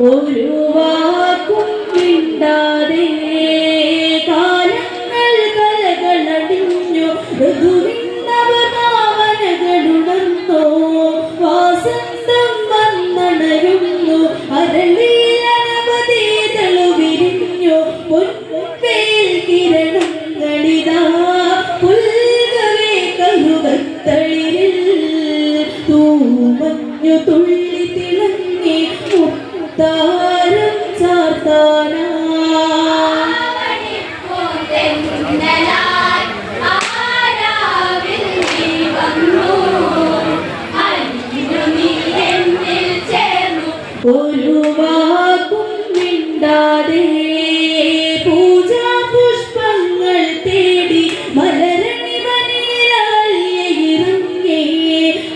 ഒരു മിണ്ടാതെ കാലങ്ങൾ കലകളടിഞ്ഞു. ഋതുവിന്നവനാവനകളുണർന്നോ വാസന്തം വന്നണരുന്നു അരളിയനവധി തെളിവിരിഞ്ഞു. പൊൻപേൽ കിരണങ്ങളിതാ. പുൽകവേ കരുകത്തളിരിൽ തൂമഞ്ഞു തുള്ളി മലരാതെ പൂജാ പുഷ്പങ്ങൾ തേടി മലരണി മലരണിമണിയിറങ്ങേ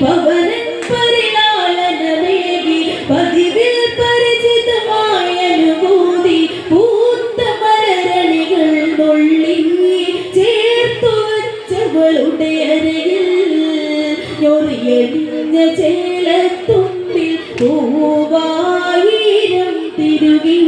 പവനൻ പരിലാളനേകി പതിവിൽ പരിചിതമായ അനുഭൂതി പൂത്ത മലരണികൾ നുള്ളിങ്ങി ചേർത്തു വെച്ചവളുടെ അരയിൽ. ഞൊറിയടിഞ്ഞ ചേലത്തുമ്പിൽ പൂവായിരം തിരുകി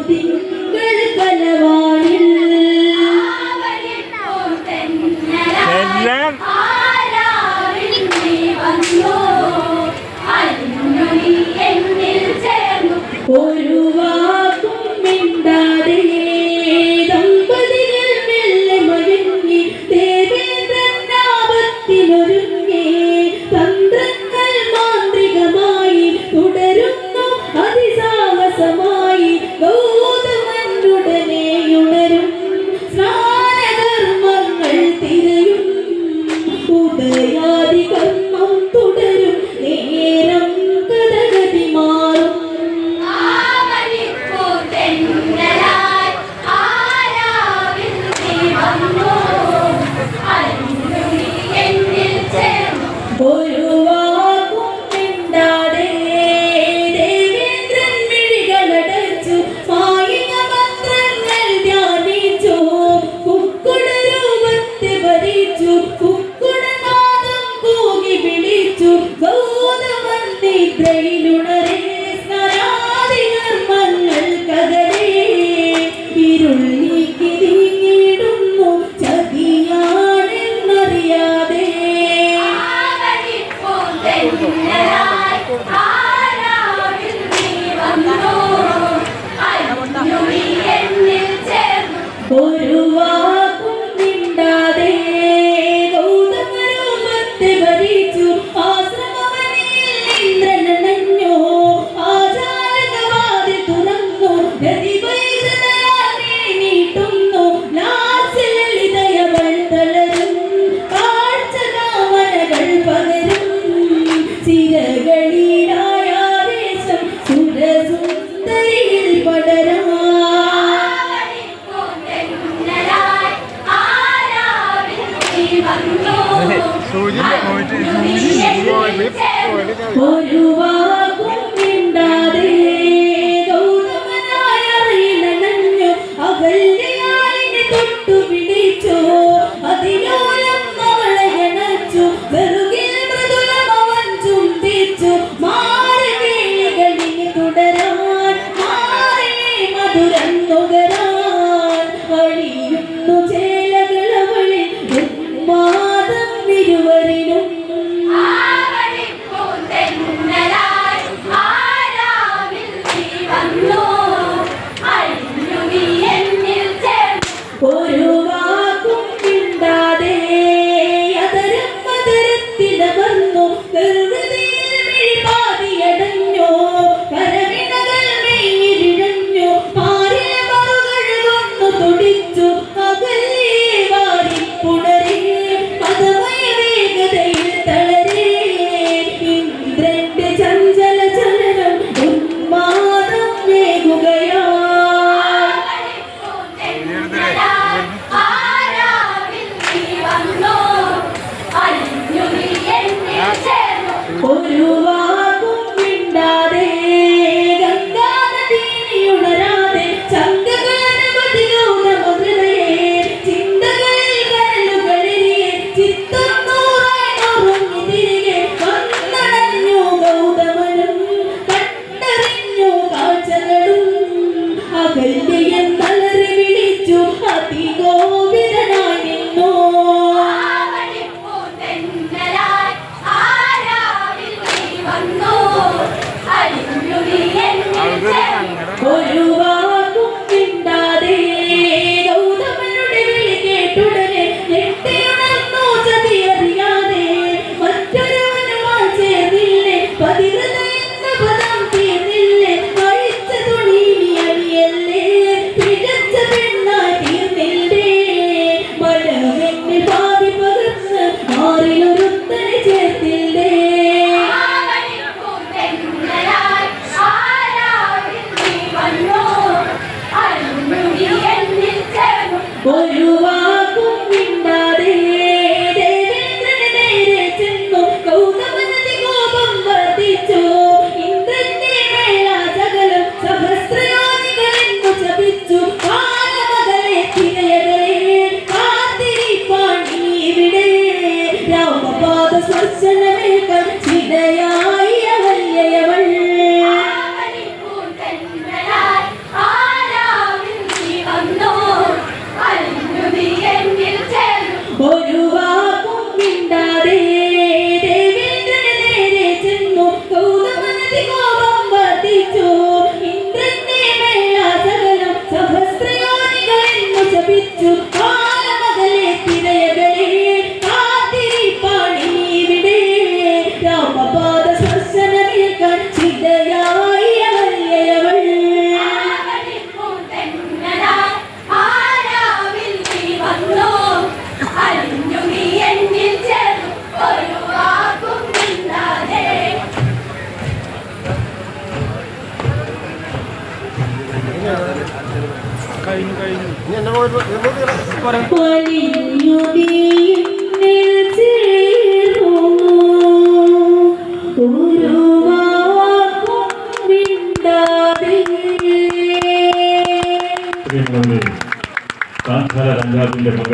ഒരു Sosyal കഴിഞ്ഞു കഴിഞ്ഞു. കാന്താര പഞ്ചാബിന്റെ മകളാണ്